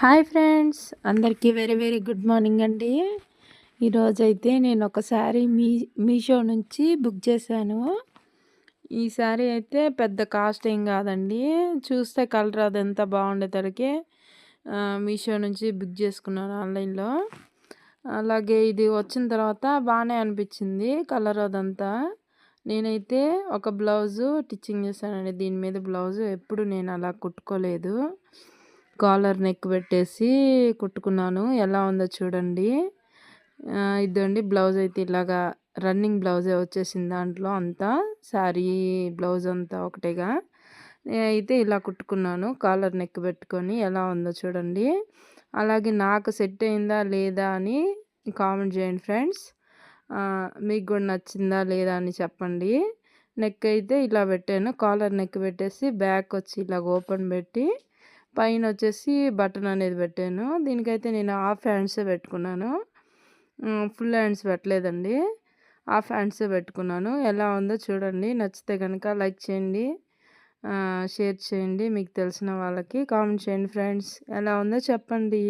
Hi friends. అందరికీ very very good morning అండి. ఈరోజైతే నేను ఒక శారీ మీ మీషో నుంచి బుక్ చేశాను. ఈ శారీ అయితే పెద్ద కాస్ట్ ఏం కాదండి. చూస్తే కలర్ అది ఎంత బాగుండేసరికి మీషో నుంచి బుక్ చేసుకున్నాను ఆన్లైన్లో. అలాగే ఇది వచ్చిన తర్వాత బాగానే అనిపించింది కలర్ అదంతా. నేనైతే ఒక బ్లౌజు స్టిచ్చింగ్ చేశానండి. దీని మీద బ్లౌజు ఎప్పుడు నేను అలా కుట్టుకోలేదు. కాలర్ నెక్ పెట్టేసి కుట్టుకున్నాను. ఎలా ఉందో చూడండి. ఇదండి బ్లౌజ్ అయితే ఇలాగా రన్నింగ్ బ్లౌజే వచ్చేసింది దాంట్లో అంతా. శారీ బ్లౌజ్ అంతా ఒకటేగా. అయితే ఇలా కుట్టుకున్నాను కాలర్ నెక్ పెట్టుకొని. ఎలా ఉందో చూడండి. అలాగే నాకు సెట్ అయిందా లేదా అని కామెంట్ చేయండి ఫ్రెండ్స్. మీకు కూడా నచ్చిందా లేదా అని చెప్పండి. నెక్ అయితే ఇలా పెట్టాను. కాలర్ నెక్ పెట్టేసి బ్యాక్ వచ్చి ఇలా ఓపెన్ పెట్టి పైన వచ్చేసి బటన్ అనేది పెట్టాను. దీనికైతే నేను హాఫ్ హ్యాండ్సే పెట్టుకున్నాను. ఫుల్ హ్యాండ్స్ పెట్టలేదండి. హాఫ్ హ్యాండ్సే పెట్టుకున్నాను. ఎలా ఉందో చూడండి. నచ్చితే కనుక లైక్ చేయండి. షేర్ చేయండి. మీకు తెలిసిన వాళ్ళకి కామెంట్ చేయండి ఫ్రెండ్స్. ఎలా ఉందో చెప్పండి.